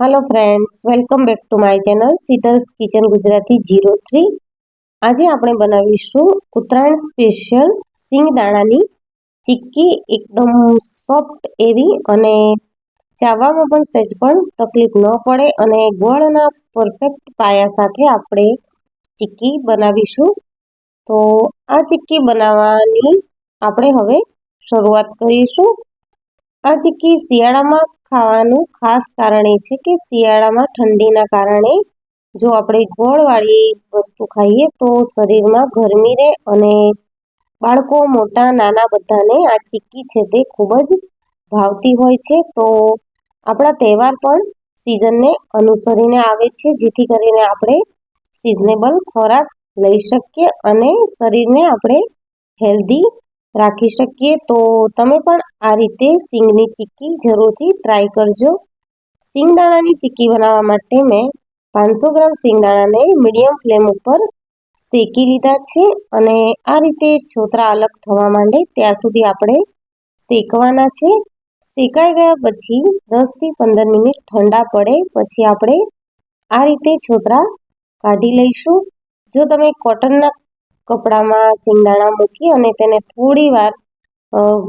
Hello friends welcome back to my channel સીધર્સ kitchen Gujarati zero three આજે આપણે બનાવીશું Uttarayan special સિંગદાણાની ચીક્કી એકદમ સોફ્ટ એવી અને ચાવવામાં પણ સહેજ પણ તકલીફ ન પડે અને ગોળના પરફેક્ટ પાયા સાથે આપણે ચીક્કી બનાવીશું. તો આ ચીક્કી બનાવવાની આપણે હવે શરૂઆત કરીશું. આ ચીક્કી શિયાળામાં ખાવાનું ખાસ કારણ એ છે કે શિયાળામાં ઠંડીના કારણે જો આપણે ગોળવાળી વસ્તુ ખાઈએ તો શરીરમાં ગરમી રહે અને બાળકો મોટા, નાના બધાને આ ચીક્કી છે તે ખૂબ જ ભાવતી હોય છે. તો આપણા તહેવાર પણ સિઝનને અનુસરીને આવે છે, જેથી કરીને આપણે સિઝનેબલ ખોરાક લઈ શકીએ અને શરીરને આપણે હેલ્ધી રાખી શકીએ, તો તમે પણ આ રીતે સિંગની ચીક્કી જરૂરથી ટ્રાય કરજો. સિંગદાણાની ચીક્કી બનાવવા માટે મેં પાંચસો ગ્રામ સિંગદાણાને મીડિયમ ફ્લેમ ઉપર શેકી લીધા છે અને આ રીતે છોતરા અલગ થવા માંડે ત્યાં સુધી આપણે શેકવાના છે. શેકાઈ ગયા પછી દસથી પંદર મિનિટ ઠંડા પડે પછી આપણે આ રીતે છોતરા કાઢી લઈશું. જો તમે કોટનના કપડામાં સિંગદાણા મૂકી અને તેને થોડી વાર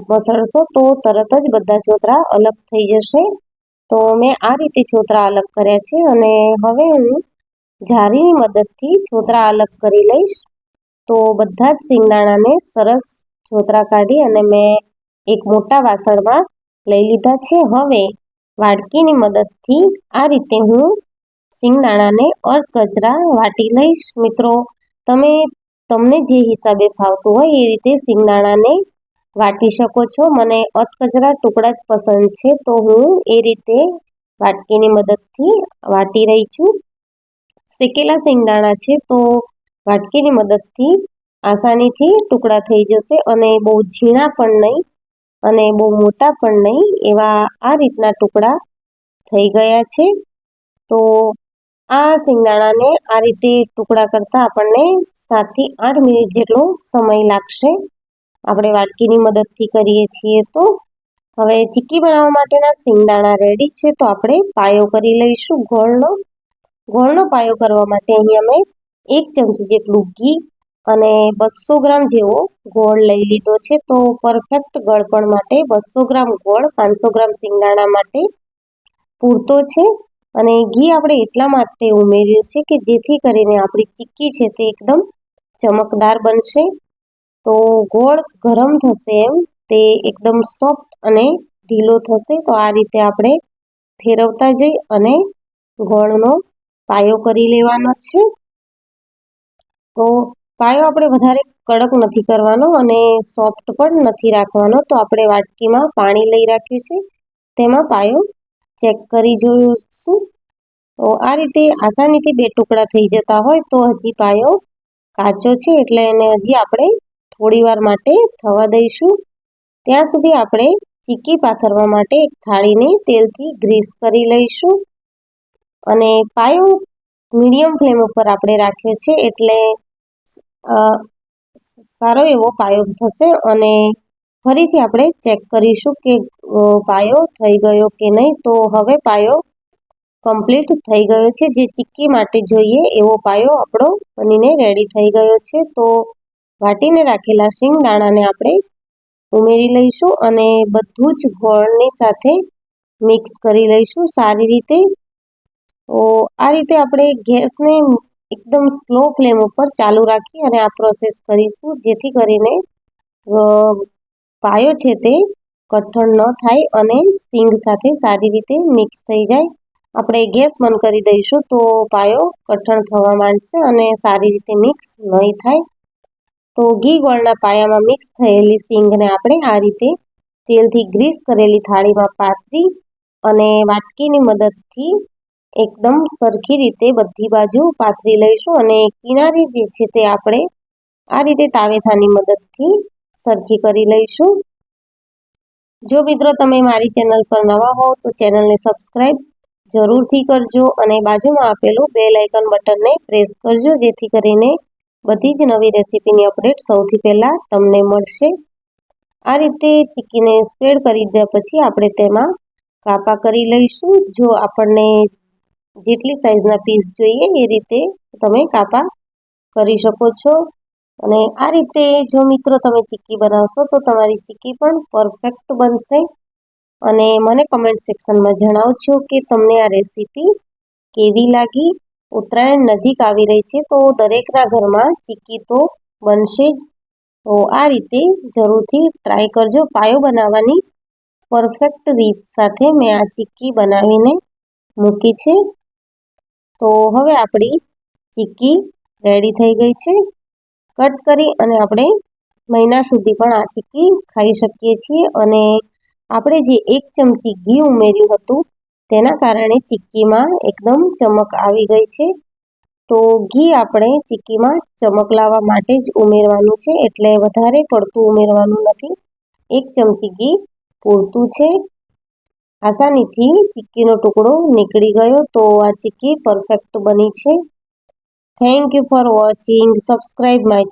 મસળશો તો તરત જ બધા છોતરા અલગ થઈ જશે. તો મેં આ રીતે છોતરા અલગ કર્યા છે અને હવે હું જારીની મદદથી છોતરા અલગ કરી લઈશ. તો બધા જ સિંગદાણાને સરસ છોતરા કાઢી અને મેં એક મોટા વાસણમાં લઈ લીધા છે. હવે વાડકીની મદદથી આ રીતે હું સિંગદાણાને અર્ધ કચરા વાટી લઈશ. મિત્રો, તમે તમને જે હિસાબે ફાવતું હોય એ રીતે સિંગદાણાને વાટી શકો છો. મને અધકચરા ટુકડા જ પસંદ છે, તો હું એ રીતે વાટકીની મદદથી વાટી રહી છું. શેકેલા સિંગદાણા છે, તો વાટકીની મદદથી આસાનીથી ટુકડા થઈ જશે અને બહુ ઝીણા પણ નહીં અને બહુ મોટા પણ નહીં, એવા આ રીતના ટુકડા થઈ ગયા છે. તો આ સિંગદાણાને આ રીતે ટુકડા કરતાં આપણને સાતથી આઠ મિનિટ જેટલો સમય લાગશે. આપણે વાટકીની મદદથી કરીએ છીએ તો. હવે ચીક્કી બનાવવા માટેના સિંગદાણા રેડી છે તો આપણે પાયો કરી લઈશું ગોળનો. ગોળનો પાયો કરવા માટે અહીંયા મેં એક ચમચી જેટલું ઘી અને બસો ગ્રામ જેવો ગોળ લઈ લીધો છે તો પરફેક્ટ ગળપણ માટે બસો ગ્રામ ગોળ, પાંચસો ગ્રામ સિંગદાણા માટે પૂરતો છે. અને ઘી આપણે એટલા માટે ઉમેર્યું છે કે જેથી કરીને આપણી ચીક્કી છે તે એકદમ ચમકદાર બનશે. તો ગોળ ગરમ થશે એમ, તે એકદમ સોફ્ટ અને ઢીલો થશે. તો આ રીતે આપણે ફેરવતા જઈ અને ગોળનો પાયો કરી લેવાનો છે. તો પાયો આપણે વધારે કડક નથી કરવાનો અને સોફ્ટ પણ નથી રાખવાનો. તો આપણે વાટકીમાં પાણી લઈ રાખ્યું છે. તેમાં પાયો ચેક કરી જોઈશું તો આ રીતે આસાનીથી બે ટુકડા થઈ જતા હોય તો હજી પાયો કાચો છે એટલે એને હજી આપણે થોડીવાર માટે થવા દઈશું. ત્યાં સુધી આપણે ચીકી પાથરવા માટે એક થાળીને તેલથી ગ્રીસ કરી લઈશું. અને પાયો મીડિયમ ફ્લેમ ઉપર આપણે રાખ્યો છે એટલે સારો એવો પાયો થશે અને ફરીથી આપણે ચેક કરીશું કે પાયો થઈ ગયો કે નહીં. તો હવે પાયો કમ્પ્લીટ થઈ ગયો છે. જે ચીક્કી માટે જોઈએ, એવો પાયો આપણો બનીને રેડી થઈ ગયો છે. તો વાટીને રાખેલા શિંગ દાણાને આપણે ઉમેરી લઈશું અને બધું જ ગોળની સાથે મિક્સ કરી લઈશું સારી રીતે. તો આ રીતે આપણે ગેસને એકદમ સ્લો ફ્લેમ ઉપર ચાલુ રાખી અને આ પ્રોસેસ કરીશું, જેથી કરીને પાયો છે તે કઠણ ન થાય અને સ્ટિંગ સાથે સારી રીતે મિક્સ થઈ જાય. આપણે ગેસ બંધ કરી દઈશું તો પાયો કઠણ થવા માંડશે અને સારી રીતે મિક્સ નહીં થાય. તો ઘી ગોળના પાયામાં મિક્સ થયેલી સિંગને આપણે આ રીતે તેલથી ગ્રીસ કરેલી થાળીમાં પાથરી અને વાટકીની મદદથી એકદમ સરખી રીતે બધી બાજુ પાથરી લઈશું અને કિનારી જે છે તે આપણે આ રીતે તાવેથાની મદદથી સરખી કરી લઈશું. જો મિત્રો તમે મારી ચેનલ પર નવા હો, તો ચેનલને સબસ્ક્રાઈબ જરૂરથી કરજો અને બાજુમાં આપેલું બે લાઇકન બટનને પ્રેસ કરજો, જેથી કરીને બધી જ નવી રેસીપીની અપડેટ સૌથી પહેલાં તમને મળશે. આ રીતે ચીકીને સ્પ્રેડ કરી દીધા પછી આપણે તેમાં કાપા કરી લઈશું. જો આપણને જેટલી સાઇઝના પીસ જોઈએ એ રીતે તમે કાપા કરી શકો છો. અને આ રીતે જો મિત્રો તમે ચીક્કી બનાવશો, તો તમારી ચીક્કી પણ પરફેક્ટ બનશે. અને મને કમેન્ટ સેક્શનમાં જણાવજો કે તમને આ રેસીપી કેવી લાગી? ઉત્તરાયણ નજીક આવી રહી છે, તો દરેકના ઘરમાં ચીક્કી તો બનશે જ. તો આ રીતે જરૂરથી ટ્રાય કરજો. પાયો બનાવવાની પરફેક્ટ રીત સાથે મેં આ ચીક્કી બનાવીને મૂકી છે. તો હવે આપણી ચીક્કી રેડી થઈ ગઈ છે. કટ કરી અને આપણે મહિના સુધી પણ આ ચીક્કી ખાઈ શકીએ છીએ. અને આપણે જે એક ચમચી ઘી ઉમેર્યું હતું, તેના કારણે ચીક્કીમાં એકદમ ચમક આવી ગઈ છે. તો ઘી આપણે ચીક્કીમાં ચમક લાવવા માટે જ ઉમેરવાનું છે. એટલે વધારે પડતું ઉમેરવાનું નથી. એક ચમચી ઘી પૂરતું છે. આસાનીથી ચીક્કીનો ટુકડો નીકળી ગયો તો આ ચીક્કી પરફેક્ટ બની છે. Thank you for watching subscribe my